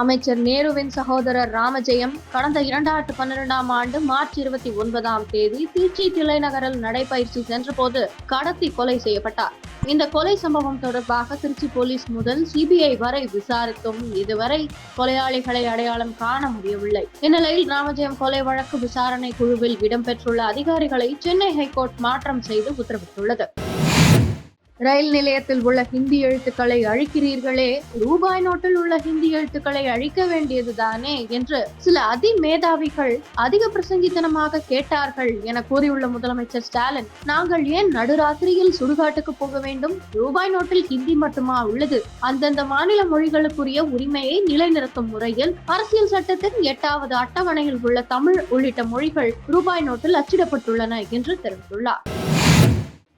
அமைச்சர் நேருவின் சகோதரர் ராமஜெயம் கடந்த இரண்டாயிரத்து பன்னிரெண்டாம் ஆண்டு மார்ச் இருபத்தி ஒன்பதாம் தேதி திருச்சி தில்லைநகரில் நடைபயிற்சி சென்றபோது கடத்தி கொலை செய்யப்பட்டார். இந்த கொலை சம்பவம் தொடர்பாக திருச்சி போலீஸ் முதல் சிபிஐ வரை விசாரித்தும் இதுவரை கொலையாளிகளை அடையாளம் காண முடியவில்லை. இந்நிலையில் ராமஜெயம் கொலை வழக்கு விசாரணை குழுவில் இடம்பெற்றுள்ள அதிகாரிகளை சென்னை ஹைகோர்ட் மாற்றம் செய்து உத்தரவிட்டுள்ளது. ரயில் நிலையத்தில் உள்ள ஹிந்தி எழுத்துக்களை அழிக்கிறீர்களே. ரூபாய் நோட்டில் உள்ள ஹிந்தி எழுத்துக்களை அழிக்க வேண்டியதுதானே என்று சில அதிமேதாவிகள் அதிக பிரசங்கித்தனமாக கேட்டார்கள் என கூறியுள்ள முதலமைச்சர் ஸ்டாலின். நாங்கள் ஏன் நடுராத்திரியில் சுடுகாட்டுக்கு போக வேண்டும்? ரூபாய் நோட்டில் ஹிந்தி மட்டுமா உள்ளது? அந்தந்த மாநில மொழிகளுக்குரிய உரிமையை நிலைநிறுத்தும் முறையில் அரசியல் சட்டத்தின் எட்டாவது அட்டவணையில் உள்ள தமிழ் உள்ளிட்ட மொழிகள் ரூபாய் நோட்டில் அச்சிடப்பட்டுள்ளன என்று தெரிவித்துள்ளார்.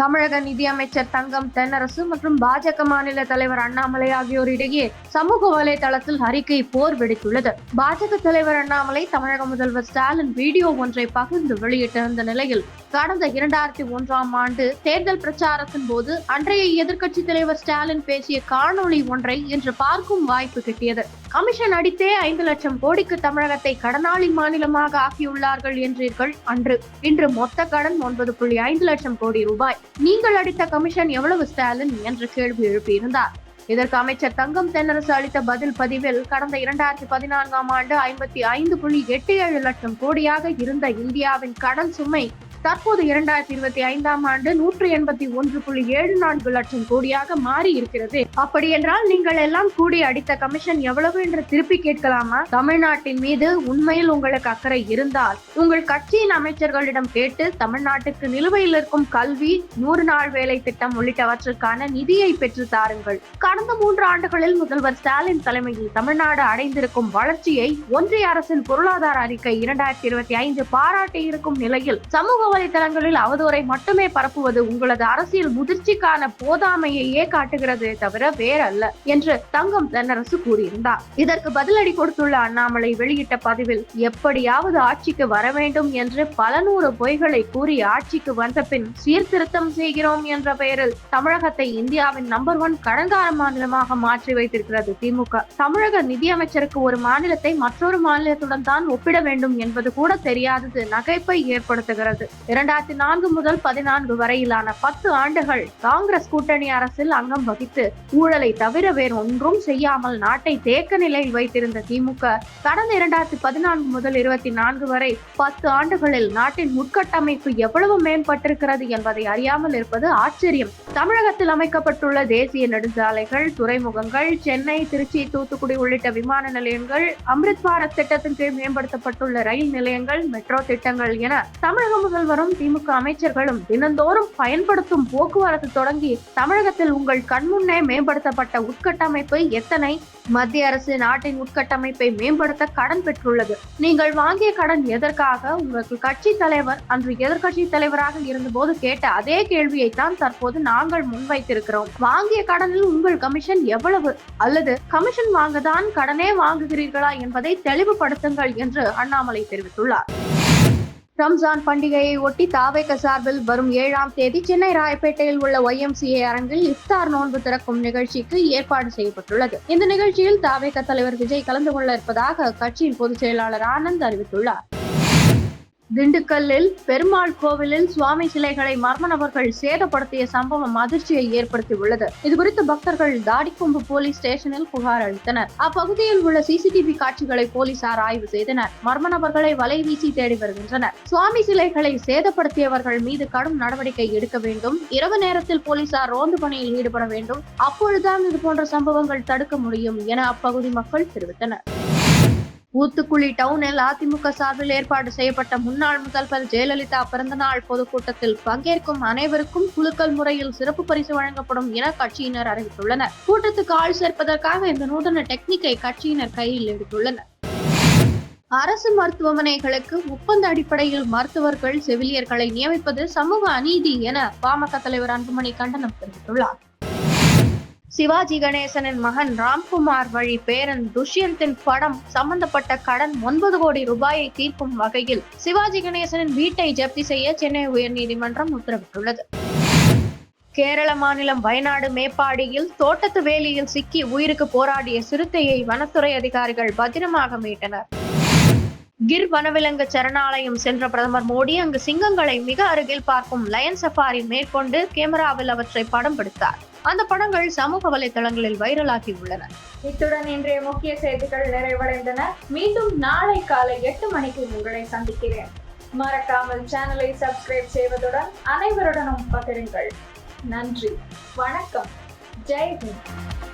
தமிழக நிதியமைச்சர் தங்கம் தென்னரசு மற்றும் பாஜக மாநில தலைவர் அண்ணாமலை ஆகியோரிடையே சமூக வலைதளத்தில் அறிக்கை போர் வெடித்துள்ளது. பாஜக தலைவர் அண்ணாமலை தமிழக முதல்வர் ஸ்டாலின் வீடியோ ஒன்றை பகிர்ந்து வெளியிட்டிருந்த நிலையில் கடந்த இரண்டாயிரத்தி ஒன்றாம் ஆண்டு தேர்தல் பிரச்சாரத்தின் போது அன்றைய எதிர்க்கட்சி தலைவர் ஸ்டாலின் பேசிய காணொளி ஒன்றை இன்று பார்க்கும் வாய்ப்பு கிட்டியது. கமிஷன் அடித்தே ஐந்து லட்சம் கோடிக்கு தமிழகத்தை கடனாளி மாநிலமாக ஆக்கியுள்ளார்கள் என்றீர்கள் அன்று. இன்று மொத்த கடன் ஒன்பது புள்ளி ஐந்து லட்சம் கோடி ரூபாய். நீங்கள் அடித்த கமிஷன் எவ்வளவு ஸ்டாலின்? என்ற கேள்வி எழுப்பியிருந்தார். இதற்கு அமைச்சர் தங்கம் தென்னரசு அளித்த பதில் பதிவில் கடந்த இரண்டாயிரத்தி பதினான்காம் ஆண்டு ஐம்பத்தி ஐந்து புள்ளி எட்டு ஏழு லட்சம் கோடியாக இருந்த இந்தியாவின் கடன் சுமை தற்போது இரண்டாயிரத்தி இருபத்தி ஐந்தாம் ஆண்டு நூற்று எண்பத்தி ஒன்று புள்ளி ஏழு நான்கு லட்சம் கோடியாக மாறி இருக்கிறது. அப்படி என்றால் நீங்கள் எல்லாம் கூடி அடித்த கமிஷன் எவ்வளவு என்று திருப்பி கேட்கலாமா? தமிழ்நாட்டின் மீது உண்மையில் உங்களுக்கு அக்கறை இருந்தால் உங்கள் கட்சியின் அமைச்சர்களிடம் கேட்டு தமிழ்நாட்டுக்கு நிலுவையில் இருக்கும் கல்வி நூறு நாள் வேலை திட்டம் உள்ளிட்டவற்றுக்கான நிதியை பெற்று தாருங்கள். கடந்த மூன்று ஆண்டுகளில் முதல்வர் ஸ்டாலின் தலைமையில் தமிழ்நாடு அடைந்திருக்கும் வளர்ச்சியை ஒன்றிய அரசின் பொருளாதார அறிக்கை இரண்டாயிரத்தி இருபத்தி ஐந்து பாராட்டி இருக்கும் நிலையில் சமூக வலைதளங்களில் அவதூறை மட்டுமே பரப்புவது உங்களது அரசியல் முதிர்ச்சிக்கான போதாமையையே காட்டுகிறது தவிர வேறல்ல என்று தங்கம் தென்னரசு கூறியிருந்தார். இதற்கு பதிலடி கொடுத்துள்ள அண்ணாமலை வெளியிட்ட பதிவில் எப்படியாவது ஆட்சிக்கு வர வேண்டும் என்று பல நூறு பொய்களை கூறி ஆட்சிக்கு வந்த பின் சீர்திருத்தம் செய்கிறோம் என்ற பெயரில் தமிழகத்தை இந்தியாவின் நம்பர் ஒன் கடன்கார மாநிலமாக மாற்றி வைத்திருக்கிறது திமுக. தமிழக நிதியமைச்சருக்கு ஒரு மாநிலத்தை மற்றொரு மாநிலத்துடன் தான் ஒப்பிட வேண்டும் என்பது கூட தெரியாதது நகைப்பை ஏற்படுத்துகிறது. இரண்டாயிரத்தி நான்கு முதல் பதினான்கு வரையிலான பத்து ஆண்டுகள் காங்கிரஸ் கூட்டணி அரசில் அங்கம் வகித்து ஊழலை தவிர வேறு ஒன்றும் செய்யாமல் நாட்டை தேக்க நிலையில் வைத்திருந்த திமுக கடந்த இரண்டாயிரத்தி பதினான்கு முதல் இருபத்தி நான்கு வரை பத்து ஆண்டுகளில் நாட்டின் உட்கட்டமைப்பு எவ்வளவு மேம்பட்டிருக்கிறது என்பதை அறியாமல் இருப்பது ஆச்சரியம். தமிழகத்தில் அமைக்கப்பட்டுள்ள தேசிய நெடுஞ்சாலைகள் துறைமுகங்கள் சென்னை திருச்சி தூத்துக்குடி உள்ளிட்ட விமான நிலையங்கள் அம்ரித் பாரத் திட்டத்தின் கீழ் மேம்படுத்தப்பட்டுள்ள ரயில் நிலையங்கள் மெட்ரோ திட்டங்கள் என தமிழக முதல்வரும் திமுக அமைச்சர்களும் தினந்தோறும் பயன்படுத்தும் போக்குவரத்து தொடங்கி தமிழகத்தில் உங்கள் கண்முன்னே மேம்படுத்தப்பட்ட உட்கட்டமைப்பு எத்தனை மத்திய அரசு நாட்டின் உட்கட்டமைப்பை மேம்படுத்த கடன் பெற்றுள்ளது. நீங்கள் வாங்கிய கடன் எதற்காக? உங்களுக்கு கட்சி தலைவர் அன்று எதிர்க்கட்சி தலைவராக இருந்தபோது கேட்ட அதே கேள்வியை தான் தற்போது நாங்கள் முன்வைத்திருக்கிறோம். வாங்கிய கடனில் உங்கள் கமிஷன் எவ்வளவு? அல்லது கமிஷன் வாங்கதான் கடனே வாங்குகிறீர்களா என்பதை தெளிவுபடுத்துங்கள் என்று அண்ணாமலை தெரிவித்துள்ளார். ரம்ஜான் பண்டிகையை ஒட்டி தாவேக சார்பில் வரும் ஏழாம் தேதி சென்னை ராயப்பேட்டையில் உள்ள ஒய்எம்சிஏ அரங்கில் இஃப்தார் நோன்பு திறக்கும் நிகழ்ச்சிக்கு ஏற்பாடு செய்யப்பட்டுள்ளது. இந்த நிகழ்ச்சியில் தாவேக தலைவர் விஜய் கலந்து கொள்ள இருப்பதாக கட்சியின் பொதுச் செயலாளர் ஆனந்த் அறிவித்துள்ளார். திண்டுக்கல்லில் பெருமாள் கோவிலில் சுவாமி சிலைகளை மர்ம நபர்கள் சேதப்படுத்திய சம்பவம் அதிர்ச்சியை ஏற்படுத்தியுள்ளது. இதுகுறித்து பக்தர்கள் தாடிக்கொம்பு போலீஸ் ஸ்டேஷனில் புகார் அளித்தனர். அப்பகுதியில் உள்ள சிசிடிவி காட்சிகளை போலீசார் ஆய்வு செய்தனர். மர்ம நபர்களை வலை வீசி தேடி வருகின்றனர். சுவாமி சிலைகளை சேதப்படுத்தியவர்கள் மீது கடும் நடவடிக்கை எடுக்க வேண்டும். இரவு நேரத்தில் போலீசார் ரோந்து பணியில் ஈடுபட வேண்டும். அப்பொழுதுதான் இது போன்ற சம்பவங்கள் தடுக்க முடியும் என அப்பகுதி மக்கள் தெரிவித்தனர். ஊத்துக்குழி டவுனில் அதிமுக சார்பில் ஏற்பாடு செய்யப்பட்ட முன்னாள் முதல்வர் ஜெயலலிதா பிறந்தநாள் பொதுக்கூட்டத்தில் பங்கேற்கும் அனைவருக்கும் குழுக்கள் முறையில் சிறப்பு பரிசு வழங்கப்படும் என கட்சியினர் அறிவித்துள்ளனர். கூட்டத்துக்கு ஆள் சேர்ப்பதற்காக இந்த நூதன டெக்னிக்கை கட்சியினர் கையில் எடுத்துள்ளனர். அரசு மருத்துவமனைகளுக்கு ஒப்பந்த அடிப்படையில் மருத்துவர்கள் செவிலியர்களை நியமிப்பது சமூக அநீதி என பாமக தலைவர் அன்புமணி கண்டனம் தெரிவித்துள்ளார். சிவாஜி கணேசனின் மகன் ராம்குமார் வழி பேரன் துஷ்யந்தின் படம் சம்பந்தப்பட்ட கடன் ஒன்பது கோடி ரூபாயை தீர்க்கும் வகையில் சிவாஜி கணேசனின் வீட்டை ஜப்தி செய்ய சென்னை உயர்நீதிமன்றம் உத்தரவிட்டுள்ளது. கேரள மாநிலம் வயநாடு மேப்பாடியில் தோட்டத்து வேலியில் சிக்கி உயிருக்கு போராடிய சிறுத்தையை வனத்துறை அதிகாரிகள் பத்திரமாக மீட்டனர். கிர் வனவிலங்கு சரணாலயம் சென்ற பிரதமர் மோடி அங்கு சிங்கங்களை மிக அருகில் பார்க்கும் லயன் சஃபாரி மேற்கொண்டு கேமராவில் அவற்றை படம் பிடித்தார். அந்த படங்கள் சமூக வலைதளங்களில் வைரலாகி உள்ளன. இத்துடன் இன்றைய முக்கிய செய்திகள் நிறைவடைந்தன. மீண்டும் நாளை காலை எட்டு மணிக்கு உங்களை சந்திக்கிறேன். மறக்காமல் சேனலை சப்ஸ்கிரைப் செய்வதுடன் அனைவருடனும் பகிருங்கள். நன்றி. வணக்கம். ஜெய் ஹிந்த்.